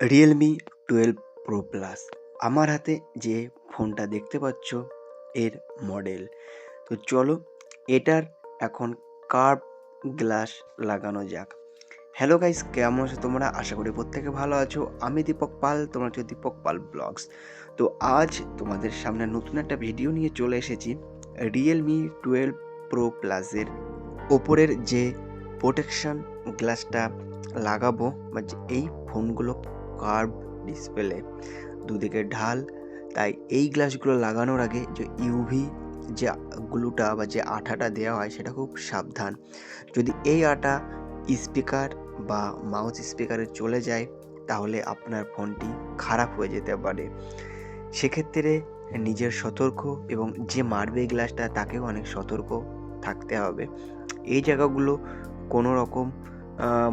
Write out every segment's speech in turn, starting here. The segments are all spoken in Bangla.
রিয়েলমি টুয়েলভ প্রো প্লাস আমার হাতে যে ফোনটা দেখতে পাচ্ছ, এর মডেল তো চলো, এটার এখন কার্ভ গ্লাস লাগানো যাক। হ্যালো গাইস কেমন আছো তোমরা? আশা করি প্রত্যেকে ভালো আছো। আমি দীপক পাল, তোমরা হচ্ছে দীপক পাল ব্লগস। তো আজ তোমাদের সামনে নতুন একটা ভিডিও নিয়ে চলে এসেছি। রিয়েলমি টুয়েলভ প্রো প্লাসের ওপরের যে প্রোটেকশন গ্লাসটা লাগাবো, বা এই ফোনগুলো কার্ভ ডিসপ্লে দুদিকে ঢাল। তাই এই গ্লাসগুলো লাগানোর আগে যে ইউভি যে গ্লুটা বা যে আঠাটা দেওয়া হয় সেটা খুব সাবধান। যদি এই আটা স্পিকার বা মাউস স্পিকারে চলে যায়, তাহলে আপনার ফোনটি খারাপ হয়ে যেতে পারে। সেক্ষেত্রে নিজের সতর্ক এবং যে মারবে গ্লাসটা, তাকেও অনেক সতর্ক থাকতে হবে। এই জায়গাগুলো কোনো রকম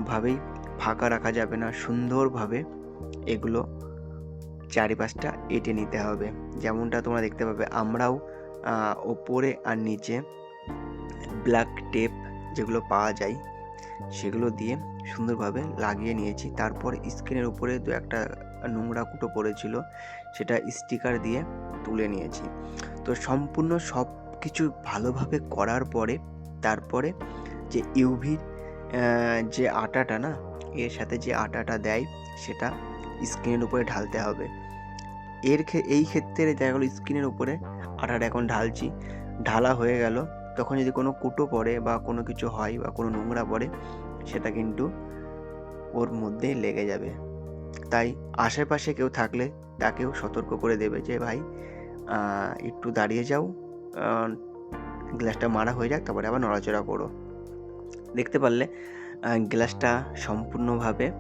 ভাবেই ফাঁকা রাখা যাবে না। সুন্দরভাবে এগুলো চারিপাশটা এঁটে নিতে হবে। যেমনটা তোমরা দেখতে পাবে, আমরাও ওপরে আর নিচে ব্ল্যাক টেপ যেগুলো পাওয়া যায়, সেগুলো দিয়ে সুন্দরভাবে লাগিয়ে নিয়েছি। তারপর স্ক্রিনের উপরে দু একটা নোংরা কুটো পড়েছিল, সেটা স্টিকার দিয়ে তুলে নিয়েছি। তো সম্পূর্ণ সব কিছু ভালোভাবে করার পরে, তারপরে যে ইউভির যে আটাটা না, এর সাথে যে আটাটা দেয়, সেটা স্ক্রিনের উপরে ঢালতে হবে। এর এই ক্ষেত্রে দেখা গেলো স্ক্রিনের উপরে আটাটা এখন ঢালছি। ঢালা হয়ে গেল। তখন যদি কোনো কুটো পড়ে বা কোনো কিছু হয় বা কোনো নোংরা পড়ে, সেটা কিন্তু ওর মধ্যে লেগে যাবে। তাই আশেপাশে কেউ থাকলে তাকেও সতর্ক করে দেবে যে, ভাই একটু দাঁড়িয়ে যাও। গ্লাসটা মারা হয়ে যাক, তারপরে আবার নড়াচড়া করো। দেখতে পারলে গ্লাসটা সম্পূর্ণভাবে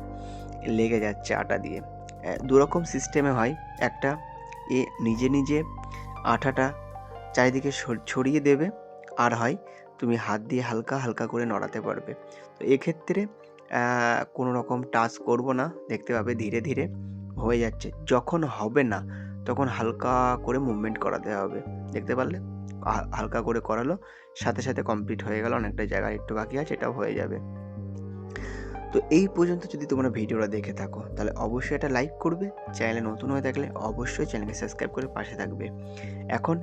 লেগে যাচ্ছে আটা দিয়ে। দুরকম সিস্টেমে হয়, একটা এ নিজে নিজে আঠাটা চারিদিকে ছড়িয়ে দেবে, আর হয় তুমি হাত দিয়ে হালকা হালকা করে নড়াতে পারবে। তো এক্ষেত্রে কোনো রকম টাচ করব না, দেখতে পাবে ধীরে ধীরে হয়ে যাচ্ছে। যখন হবে না, তখন হালকা করে মুভমেন্ট করাতে হবে। দেখতে পারলে? হালকা করে করালো, সাথে সাথে কমপ্লিট হয়ে গেল, অনেকটা জায়গায় একটু বাকি আছে, এটাও হয়ে যাবে। তো এই পর্যন্ত যদি তোমরা ভিডিওটা দেখে থাকো, তাহলে অবশ্যই এটা লাইক করবে। চ্যানেলে নতুন হয়ে থাকলে অবশ্যই চ্যানেলকে সাবস্ক্রাইব করে পাশে থাকবে। এখন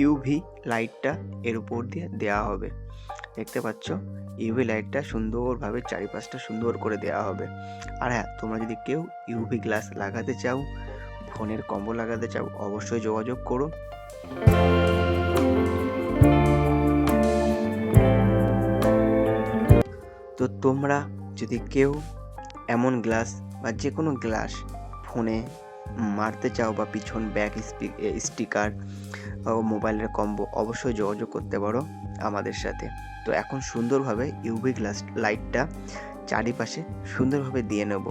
ইউভি লাইটটা এর উপর দিয়ে দেওয়া হবে। দেখতে পাচ্ছ? ইউভি লাইটটা সুন্দরভাবে চারিপাশটা সুন্দর করে দেওয়া হবে। আর হ্যাঁ তোমরা যদি কেউ ইউভি গ্লাস লাগাতে চাও, ফোনের কম্বো লাগাতে চাও, অবশ্যই যোগাযোগ করো। তো তোমরা যদি কেউ এমন গ্লাস বা যে কোনো গ্লাস ফোনে মারতে চাও বা পিছন ব্যাক স্টিকার মোবাইলের কম্বো, অবশ্যই যোগাযোগ করতে পারো আমাদের সাথে। তো এখন সুন্দরভাবে ইউভি গ্লাস লাইটটা চারিপাশে সুন্দরভাবে দিয়ে নেব।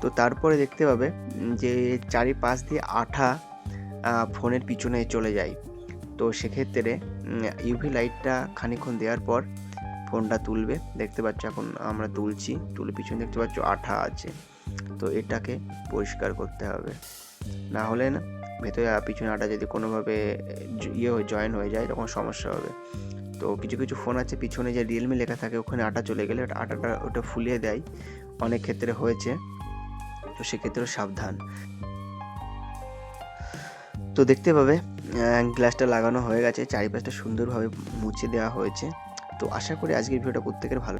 তো তারপরে দেখতে পাবে যে চারিপাশ দিয়ে আঠা ফোনের পিছনে চলে যায়। তো সেক্ষেত্রে ইউভি লাইটটা খানিক্ষণ দেওয়ার পর ফোনটা তুলবে? দেখতে পাচ্ছ এখন আমরা তুলছি। তুলে পিছনে দেখতে পাচ্ছ আঠা আছে। তো এটাকে পরিষ্কার করতে হবে। না হলে না, ভেতরে পিছনে আটা যদি কোনোভাবে ইয়ে জয়েন হয়ে যায়, তখন সমস্যা হবে। তো কিছু কিছু ফোন আছে, পিছনে যে রিয়েলমি লেখা থাকে, ওখানে আটা চলে গেলে আটাটা ওটা ফুলিয়ে দেয়। অনেক ক্ষেত্রে হয়েছে। তো সেক্ষেত্রেও সাবধান। তো দেখতে পাবে গ্লাসটা লাগানো হয়ে গেছে। চারিপাশটা সুন্দরভাবে মুছে দেওয়া হয়েছে। তো আশা করি আজকের ভিডিওটা প্রত্যেকের ভালো